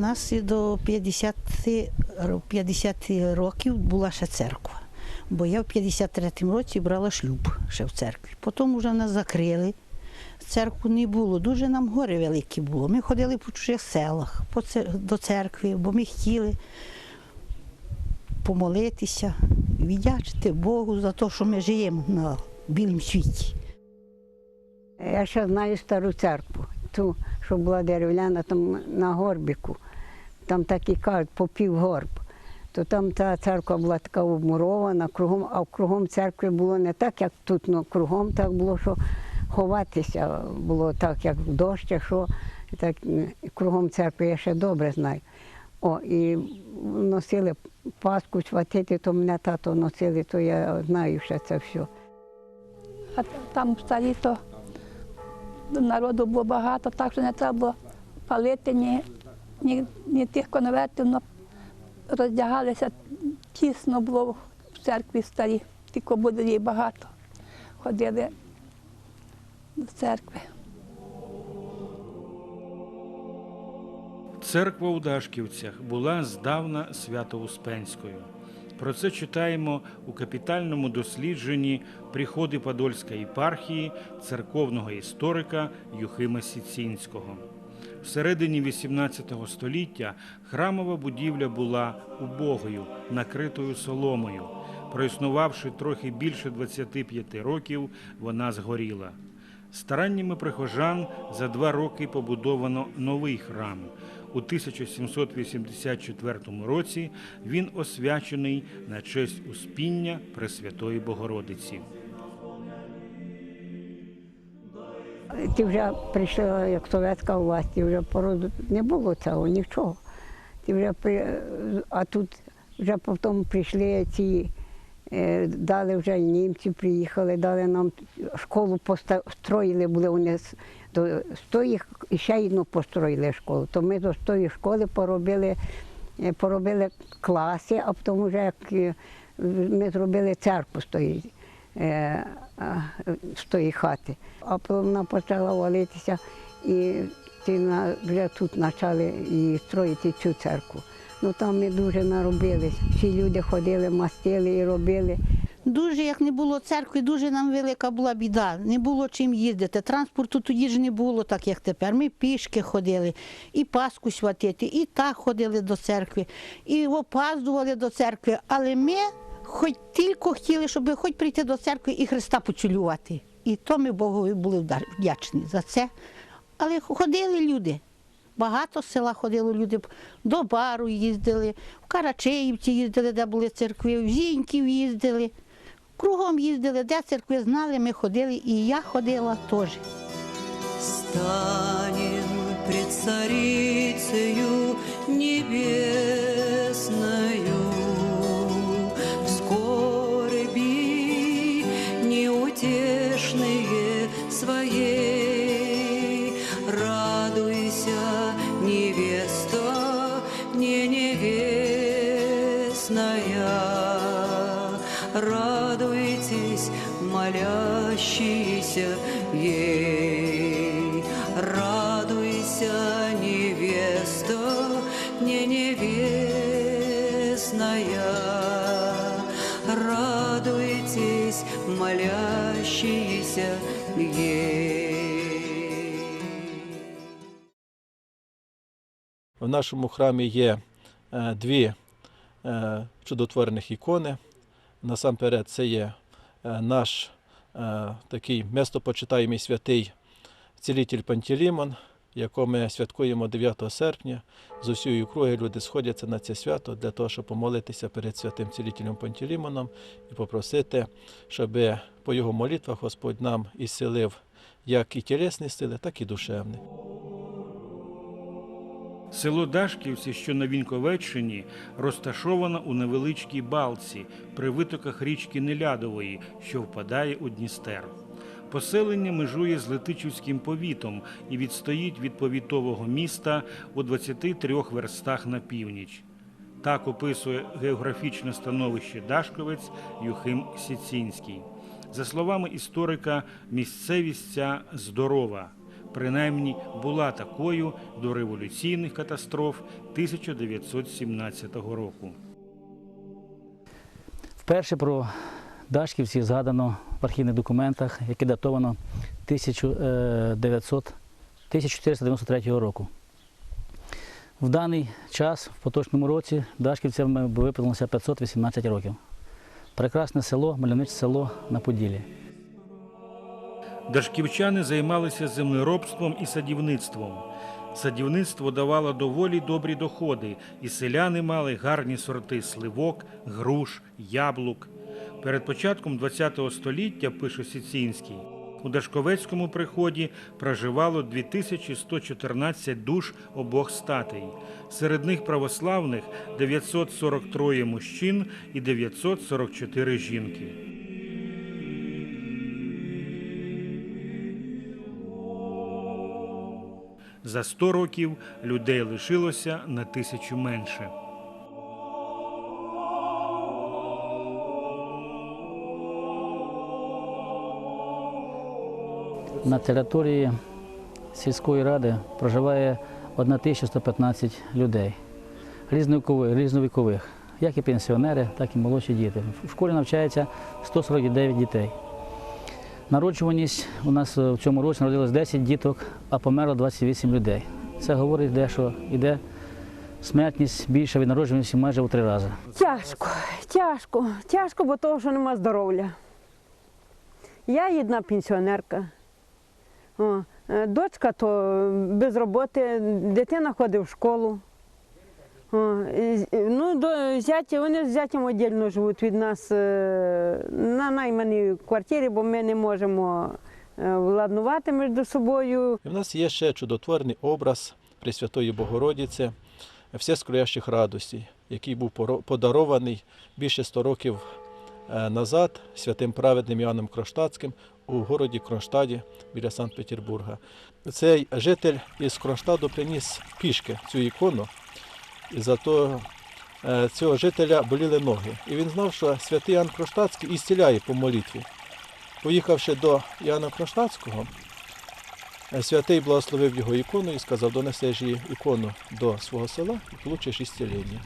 нас і до 50, 50 років була ще церква. Бо я в 53-му році брала шлюб ще в церкві. Потім вже нас закрили. Церкву не було. Дуже нам горе велике було. Ми ходили по чужих селах по до церкви, бо ми хотіли помолитися, віддячити Богу за те, що ми живемо на білому світі. Я ще знаю стару церкву, ту, що була дерев'яна там на горбіку. Там так і кажуть, попів горб. То там та церква була така обмурована, кругом, а кругом церкви було не так, як тут, ну, кругом так було, що ховатися було так, як в дощ, що так, кругом церкви я ще добре знаю. О, і носили паску, сватити, то мене тато носили, то я знаю ще це все. А там старі то народу було багато, так що не треба було палити ні, ні, ні тих конвертів, роздягалися тісно було в церкві старі, тільки будові багато. Ходили до церкви. Церква у Дашківцях була здавна Свято-Успенською. Про це читаємо у капітальному дослідженні Приходи Подольської єпархії церковного історика Юхима Сіцінського. Всередині XVIII століття храмова будівля була убогою, накритою соломою. Проіснувавши трохи більше 25 років, вона згоріла. Стараннями прихожан за два роки побудовано новий храм. У 1784 році він освячений на честь Успіння Пресвятої Богородиці. Ті вже прийшла як совєтська власть, і вже породу не було цього, нічого. Ті вже при... А тут вже потім прийшли ці, е, дали вже німці приїхали, дали нам школу построїли, були вони до з тої і ще одну построїли школу. То ми до тої школи поробили, е, поробили класи, а потім вже як е, ми зробили церкву з тої, а, з тої хати. А вона почала валитися і вже тут почали і строїти цю церкву. Ну там ми дуже наробились. Всі люди ходили, мастили і робили. Дуже, як не було церкви, дуже нам велика була біда. Не було чим їздити. Транспорту тоді ж не було, так як тепер. Ми пішки ходили, і Пасху святити, і так ходили до церкви, і опаздували до церкви. Але ми хоч тільки хотіли, щоб хоч прийти до церкви і Христа поцілювати. І то ми Богові були вдячні за це. Але ходили люди. Багато з села ходили люди, до бару їздили, в Карачеївці їздили, де були церкви, в Зіньків їздили. Кругом їздили, де церкви знали, ми ходили, і я ходила теж. Станем пред Царицею Небесною не невестная Радуйтесь, молящиеся ей. В нашому храмі є е, дві е, чудотворених ікони. Насамперед, це є е, наш такий местопочитаємий святий цілитель Пантелеймон, якого ми святкуємо 9 серпня. З усієї круги люди сходяться на це свято для того, щоб помолитися перед святим цілителем Пантелеймоном і попросити, щоб по його молитвах Господь нам ісцелив як і тілесні сили, так і душевні. Село Дашківці, що на Віньковеччині, розташовано у невеличкій балці при витоках річки Нелядової, що впадає у Дністер. Поселення межує з Летичівським повітом і відстоїть від повітового міста у 23 верстах на північ. Так описує географічне становище Дашковець Юхим Сіцінський. За словами історика, місцевість ця здорова. принаймні була такою до революційних катастроф 1917 року. Вперше про Дашківців згадано в архівних документах, яке датовано 1900, 1493 року. В даний час, в поточному році, Дашківцям виповнилося 518 років. Прекрасне село, мальовниче село на Поділі. Дашківчани займалися землеробством і садівництвом. Садівництво давало доволі добрі доходи, і селяни мали гарні сорти сливок, груш, яблук. Перед початком ХХ століття, пише Сіцінський, у Дашковецькому приході проживало 2114 душ обох статей. Серед них православних 943 мужчин і 944 жінки. За 100 років людей лишилося на тисячу менше. На території сільської ради проживає 1115 людей різновікових, як і пенсіонери, так і молодші діти. В школі навчається 149 дітей. Народжуваність у нас в цьому році народилось 10 діток, а померло 28 людей. Це говорить, де, що йде смертність більша від народжуваності майже у три рази. Тяжко, тяжко, тяжко, бо того, що нема здоров'я. Я одна пенсіонерка. О, е, дочка то без роботи, дитина ходить в школу. Ну, до зятя, вони з зятям віддільно живуть від нас е, на найманій квартирі, бо ми не можемо е, владнувати між собою. В нас є ще чудотворний образ Пресвятої Богородиці, все скроящих радостей, який був подарований більше 100 років назад святим праведним Іоанном Кронштадтським у городі Кронштаді біля Санкт-Петербурга. Цей житель із Кронштаду приніс пішки цю ікону, і зато е, цього жителя боліли ноги. І він знав, що святий Іоанн Кронштадтський ісціляє по молитві. Поїхавши до Іоанна Кронштадтського, Е, Святий благословив його ікону і сказав, донесеш її ікону до свого села і получиш ісцілення.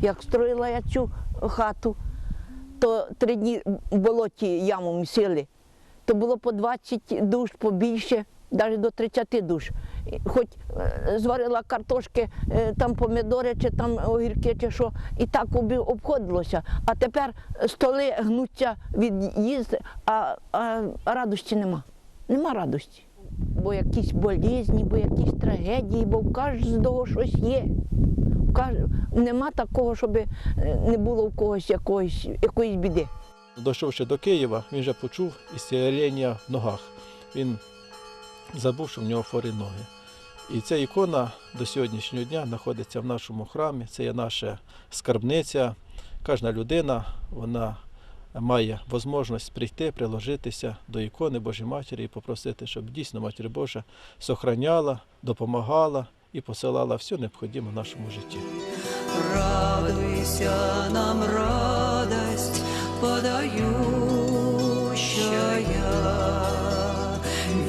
Як строїла я цю хату, то три дні в болоті яму місили. То було по 20 душ, побільше, навіть до 30 душ. Хоч е, зварила картошки, е, там помідори чи там огірки, чи що, і так обходилося. А тепер столи гнуться від їсти, а, а радості нема. Нема радості. Бо якісь болізні, бо якісь трагедії, бо в кожного щось є. Нема такого, щоб е, не було в когось якоїсь, якоїсь біди. Дійшовши до Києва, він вже почув ісцілення в ногах. Він забув, що в нього хворі ноги. І ця ікона до сьогоднішнього дня знаходиться в нашому храмі. Це є наша скарбниця. Кожна людина вона має можливість прийти, приложитися до ікони Божої Матері і попросити, щоб дійсно Матір Божа сохраняла, допомагала і посилала все необхідне в нашому житті. Радуйся нам радость подающая,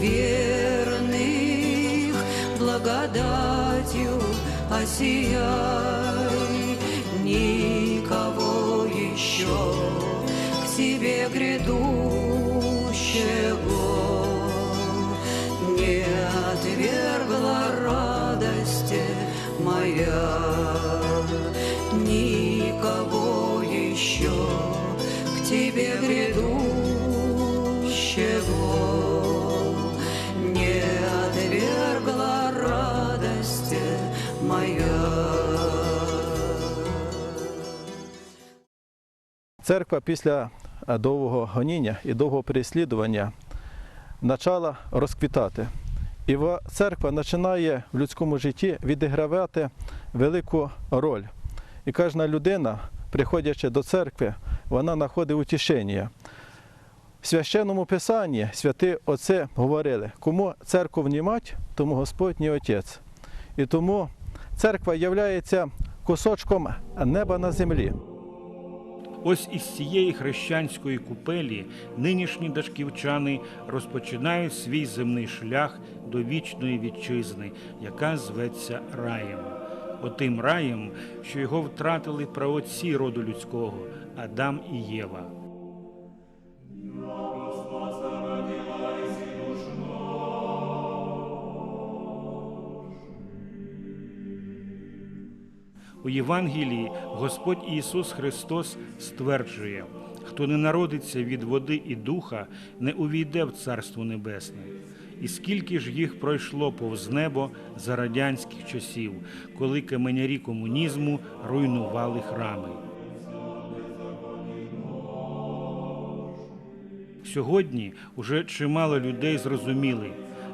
верных благодатью осияй, никого еще к тебе грядущего Моя, никого еще к тебе грядущего не отвергла радости моя. Церква після е, довгого гоніння і довгого переслідування почала розквітати. І ва- церква починає в людському житті відігравати велику роль. І кожна людина, приходячи до церкви, вона знаходить утішення. В священному писанні святі отці говорили, кому церкву внімать, тому Господній Отець. І тому церква є кусочком неба на землі. Ось із цієї хрещанської купелі нинішні дашківчани розпочинають свій земний шлях до вічної вітчизни, яка зветься раєм. Отим раєм, що його втратили праотці роду людського Адам і Єва. У Євангелії Господь Ісус Христос стверджує, хто не народиться від води і духа, не увійде в Царство Небесне. І скільки ж їх пройшло повз небо за радянських часів, коли каменярі комунізму руйнували храми. Сьогодні уже чимало людей зрозуміли,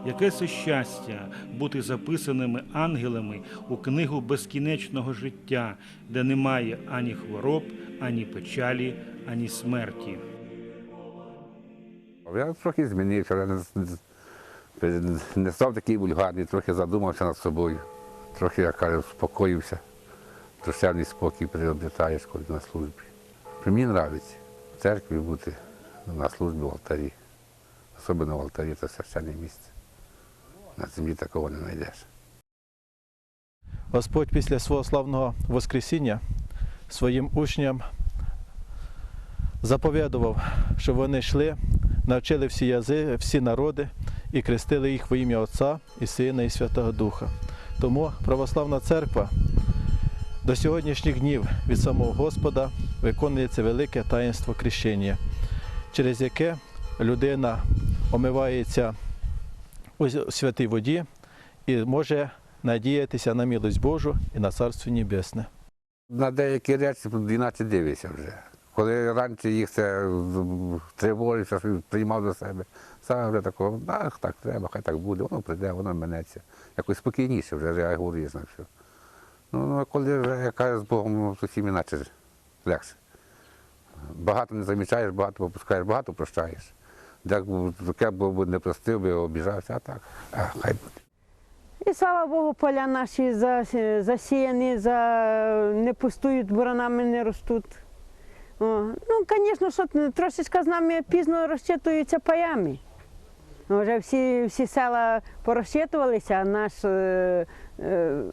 яке це щастя бути записаними ангелами у книгу безкінечного життя, де немає ані хвороб, ані печалі, ані смерті. Я трохи змінився, не, не, став такий вульгарний, трохи задумався над собою, трохи, як кажу, успокоївся. Душевний спокій приобретаєш, коли на службі. Мені подобається в церкві бути на службі в алтарі. Особливо в алтарі це священне місце. На землі такого не знайдеш. Господь після свого славного Воскресіння своїм учням заповідував, щоб вони йшли, навчили всі язи, всі народи і крестили їх во ім'я Отця і Сина і Святого Духа. Тому православна церква до сьогоднішніх днів від самого Господа виконується велике таїнство крещення, через яке людина омивається у святій воді і може надіятися на милость Божу і на Царство Небесне. На деякі речі іначе дивишся вже. Коли раніше їх це тривожився, приймав до себе, саме вже такого, ах, так треба, хай так буде, воно прийде, воно минеться. Якось спокійніше вже реагуєш на все. Ну, ну а коли вже яка з Богом, ну, зовсім іначе легше. Багато не замічаєш, багато попускаєш, багато прощаєш. Таке б не простив би, обіжався, а так, а, хай буде. І слава Богу, поля наші засіяні, за... не пустують, буранами не ростуть. О, ну, звісно, що трошечки з нами пізно розчитуються паями. Вже всі, всі села порозчитувалися, а наш е, е,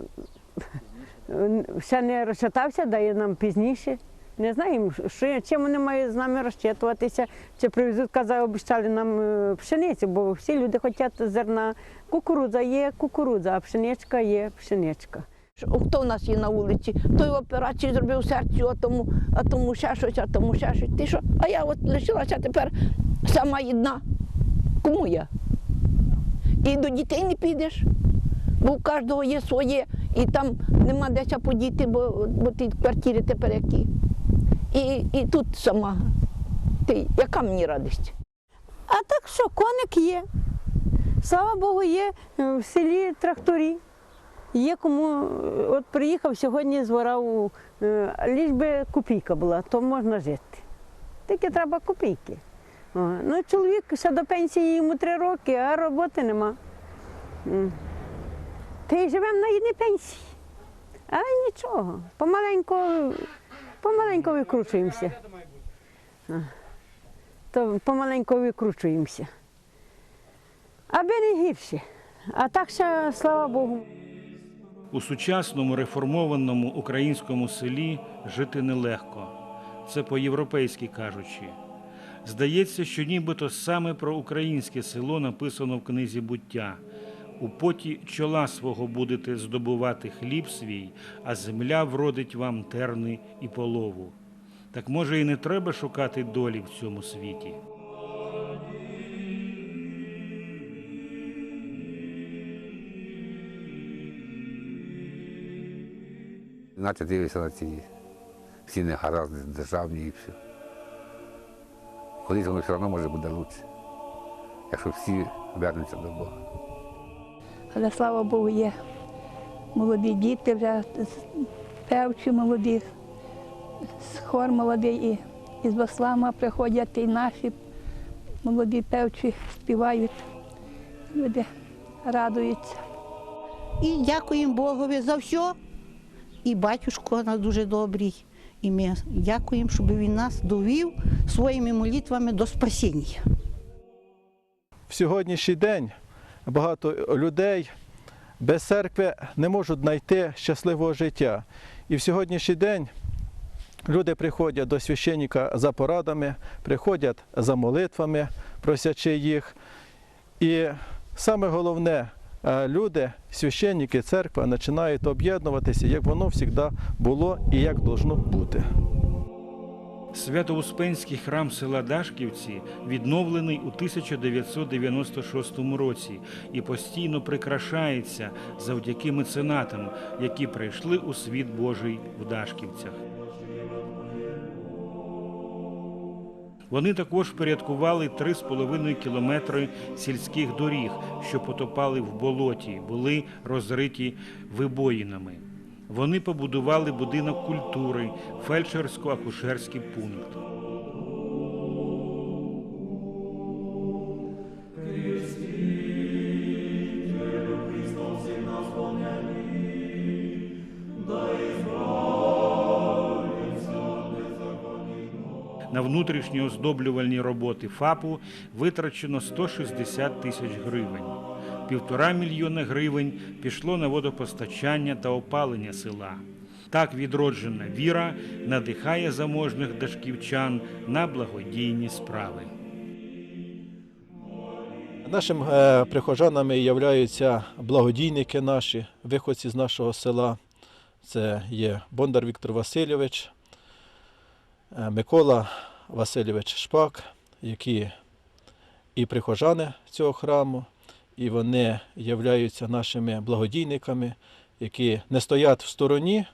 ще не розчитався, дає нам пізніше. Не знаємо, що, чим вони мають з нами розчитуватися, чи привезуть, казав, обіцяли нам е, пшеницю, бо всі люди хочуть зерна. Кукурудза є кукурудза, а пшеничка є пшеничка. Хто в нас є на вулиці? Той операцію зробив серцю, а тому, а тому ще щось, а тому ще щось. Ти що? А я от лишилася тепер сама одна. Кому я? І до дітей не підеш, бо у кожного є своє, і там нема де ся подіти, бо, бо ті квартири тепер які. І, і тут сама. Ти, яка мені радість? А так що, коник є. Слава Богу, є е, в селі тракторі. Є кому, от приїхав сьогодні з вора, у, е, ліж би копійка була, то можна жити. Тільки треба копійки. Ну, чоловік ще до пенсії йому три роки, а роботи нема. Та й живемо на одній пенсії. Але нічого, помаленьку, помаленьку викручуємося. То помаленьку викручуємося. Аби не гірше. А так ще, слава Богу. У сучасному реформованому українському селі жити нелегко. Це по-європейськи кажучи. Здається, що нібито саме про українське село написано в книзі буття. У поті чола свого будете здобувати хліб свій, а земля вродить вам терни і полову. Так може і не треба шукати долі в цьому світі. Іначе дивишся на ці всі негаразди державні і все. Колись воно все одно може буде краще, якщо всі вернуться до Бога. Але слава Богу, є молоді діти, вже певчі молоді, хор молодий і із Баслама приходять і наші молоді певчі співають. Люди радуються. І дякуємо Богові за все. І батюшко у нас дуже добрий, І ми дякуємо, щоб він нас довів своїми молитвами до спасіння. В сьогоднішній день багато людей без церкви не можуть знайти щасливого життя. І в сьогоднішній день люди приходять до священника за порадами, приходять за молитвами, просячи їх. І саме головне, люди, священники, церква починають об'єднуватися, як воно завжди було і як должно бути. Свято-Успенський храм села Дашківці відновлений у 1996 році і постійно прикрашається завдяки меценатам, які прийшли у світ Божий в Дашківцях. Вони також порядкували 3,5 кілометри сільських доріг, що потопали в болоті, були розриті вибоїнами. Вони побудували будинок культури, фельдшерсько-акушерський пункт. Внутрішні оздоблювальні роботи ФАПу витрачено 160 тисяч гривень. Півтора мільйона гривень пішло на водопостачання та опалення села. Так відроджена віра надихає заможних дашківчан на благодійні справи. Нашим е, прихожанами являються благодійники наші, виходці з нашого села. Це є Бондар Віктор Васильович, е, Микола Васильович Шпак, які і прихожани цього храму, і вони являються нашими благодійниками, які не стоять в стороні,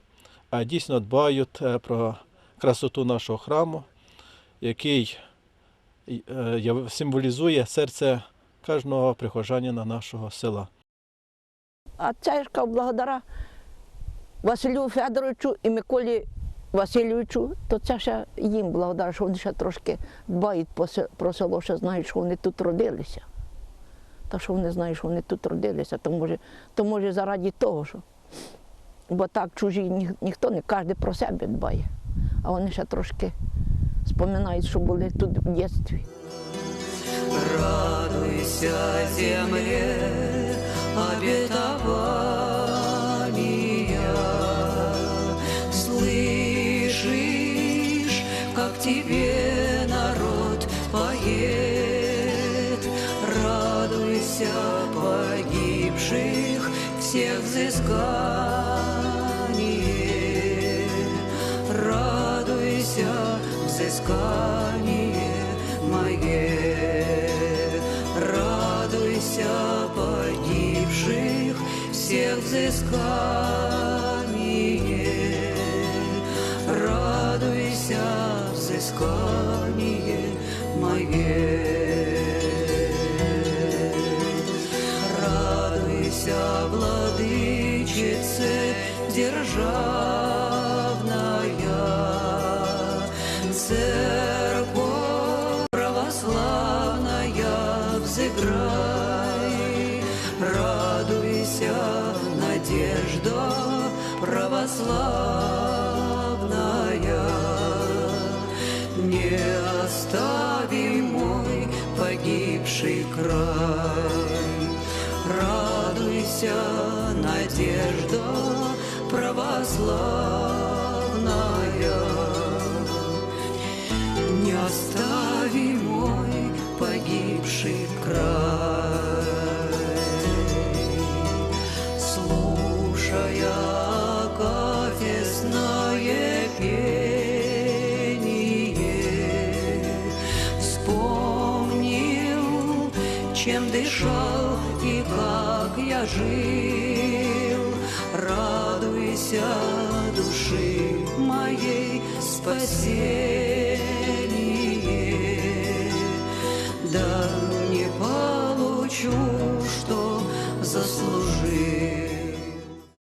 а дійсно дбають е, про красоту нашого храму, який е, символізує серце кожного прихожанина нашого села. А церква благодаря Василю Федоровичу і Миколі Васильовичу, то це ще їм благодаря, що вони ще трошки дбають про село, що знають, що вони тут родилися. Та що вони знають, що вони тут родилися, то може, то може заради того, що. Бо так чужі ні, ніхто не кожен про себе дбає. А вони ще трошки споминають, що були тут в дитинстві. Радуйся, земле, обетования. всех взыскание. Радуйся взыскание мое. Радуйся погибших всех взыскание. Владычице державная, церковь православная, взыграй, радуйся, надежда православная. Не остави мой погибший край. Радуйся, православная. Не остави мой погибший край. Слушая кафесное пение, вспомнил, чем дышал и как я жил. Радуйся, спасение. Да не получу, что заслужил.